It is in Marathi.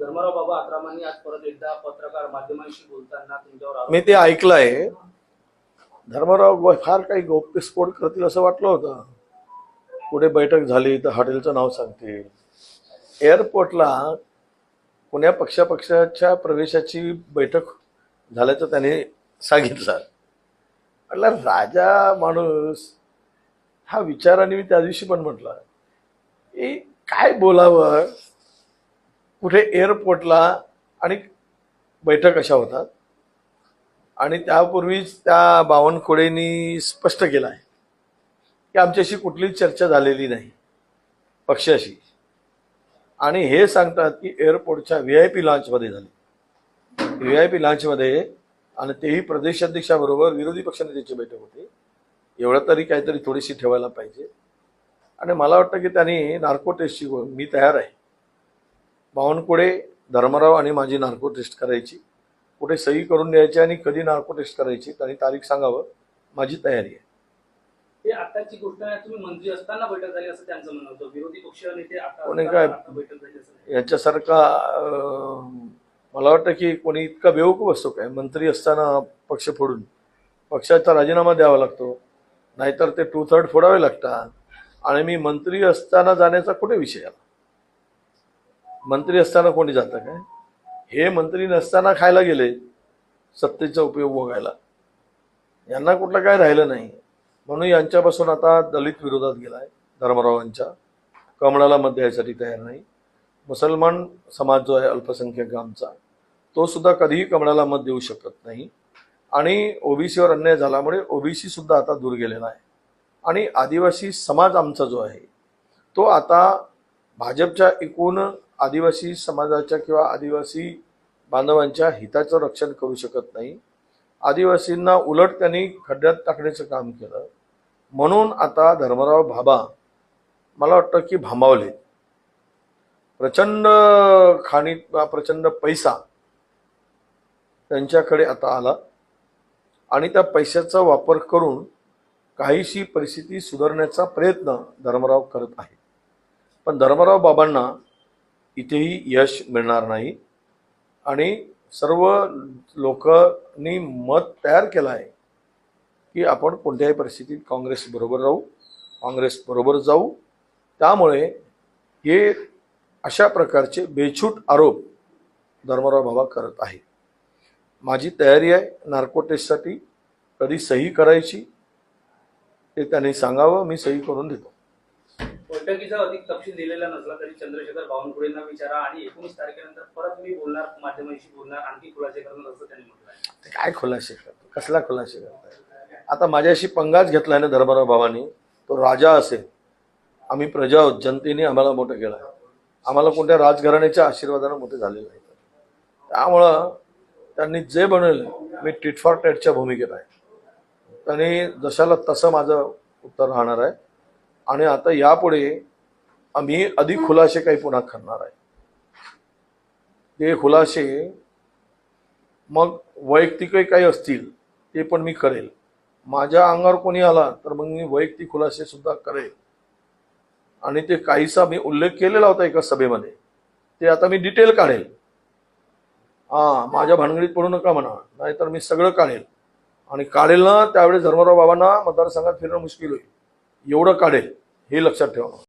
धर्मराव बाबा आज परत एकदा पत्रकार माध्यमांशी बोलताना तुमच्यावर मी ते ऐकलंय. धर्मराव फार काही गौप्यस्फोट करतील असं वाटलं होतं. पुढे बैठक झाली तर हॉटेलचं नाव सांगतील. एअरपोर्टला पुण्या पक्षापक्षाच्या प्रवेशाची बैठक झाल्याचं त्याने सांगितलं. म्हटलं राजा माणूस हा विचाराने मी त्या दिवशी पण म्हटलं की काय बोलावं? कुठे एअरपोर्टला आणि बैठक अशा होतात. आणि त्यापूर्वीच त्या बावनकुळेंनी स्पष्ट केलं आहे की आमच्याशी कुठलीच चर्चा झालेली नाही पक्षाशी. आणि हे सांगतात की एअरपोर्टच्या व्ही आय पी लॉन्चमध्ये झाली. व्ही आय पी लॉन्चमध्ये आणि तेही प्रदेशाध्यक्षाबरोबर विरोधी पक्षनेत्याची बैठक होती. एवढं तरी काहीतरी थोडीशी ठेवायला पाहिजे. आणि मला वाटतं की त्यांनी नार्को टेस्टची मी तयार आहे. बावनकुळे धर्मराव आणि माझी नार्को टेस्ट करायची. कुठे सही करून द्यायची आणि कधी नार्को टेस्ट करायची त्यांनी तारीख सांगावं. माझी तयारी आहे. आताची गोष्ट आहे तुम्ही मंत्री असताना बैठक झाली असं त्यांचं म्हणणं होतं. विरोधी पक्ष नेते आता कोणी काय- आता बैठक झाली असं नाही. याच्यासारखा अं, मला वाटतं की कोणी इतका बेवकूफ असतो काय? मंत्री असताना पक्ष फोडून. पक्षाचा राजीनामा द्यावा लागतो. नाहीतर ते टू थर्ड फोडावे लागतात. आणि मी मंत्री असताना जाण्याचा कुठे विषय आला मंत्री असताना कोणी जातं काय? हे मंत्री नसताना खायला गेले सत्तेचा उपयोग बघायला यांना कुठलं काय राहिलं नाही. म्हणून यांच्यापासून आता दलित विरोधात गेलाय धर्मरावांच्या. कमळाला मत द्यायसाठी तयार नाही. मुसलमान समाज जो आहे अल्पसंख्याक आमचा तो सुद्धा कधीही कमळाला मत देऊ शकत नाही. आणि ओबीसीवर अन्याय झाल्यामुळे ओबीसी सुद्धा आता दूर गेलेला आहे. आणि आदिवासी समाज आमचा जो आहे तो आता भाजपच्या एकूण आदिवासी समाजाच्या किंवा आदिवासी बांधवांच्या हिताचं रक्षण करू शकत नाही. आदिवासींना उलट त्यांनी खड्ड्यात टाकण्याचं काम केलं. म्हणून आता धर्मराव भाबा मला वाटतं की भांबावले. प्रचंड खाणी प्रचंड पैसा त्यांच्याकडे आता आला आणि त्या पैशाचा वापर करून काहीशी परिस्थिती सुधारण्याचा प्रयत्न धर्मराव करत आहेत. पण धर्मराव बाबांना इथेही यश मिळणार नाही. आणि सर्व लोकांनी मत तयार केलं आहे की आपण कोणत्याही परिस्थितीत काँग्रेसबरोबर राहू काँग्रेसबरोबर जाऊ. त्यामुळे हे अशा प्रकारचे बेछूट आरोप धर्मराव बाबा करत आहे माझी तयारी आहे नार्को टेस्टसाठी कधी सही करायची ते त्यांनी सांगावं मी सही करून देतो. बैठकीचा अधिक तपशील दिलेला नसला तरी चंद्रशेखर बावनकुळेंना विचारा आणि एकोणीस तारखेनंतर परत मी बोलणार माध्यमांशी बोलणार आणखी खुलासे करणार असं त्यांनी म्हटलं काय खुलासे करतो? कसला खुलासे करताय? आता माझ्याशी पंगाच घेतला ना धर्मराव बाबांनी. तो राजा असेल. आम्ही प्रजा आहोत. जनतेने आम्हाला मोठं केलं आहे. आम्हाला कोणत्या राजघराण्याच्या आशीर्वादानं मोठे झालेले नाही त्यामुळं त्यांनी जे बनवलं मी टिट फॉर टेटच्या भूमिकेत आहे. त्यांनी जशाला तसं माझं उत्तर राहणार आहे. आणि आता यापुढे आम्ही अधिक खुलासे काही पुन्हा करणार आहे. ते खुलासे मग वैयक्तिकही काही असतील ते पण मी करेल. माझ्या अंगावर कोणी आला तर मग मी वैयक्तिक खुलासे सुद्धा करेल. आणि ते काहीसा मी उल्लेख केलेला होता एका सभेमध्ये. ते आता मी डिटेल काढेल. हा माझ्या भानगडीत पडू नका म्हणा नाहीतर मी सगळं काढेल. आणि काढेल ना त्यावेळेस धर्मराव बाबांना मतदारसंघात फिरणं मुश्किल होईल. एवढं काढेल हे लक्षात ठेवा.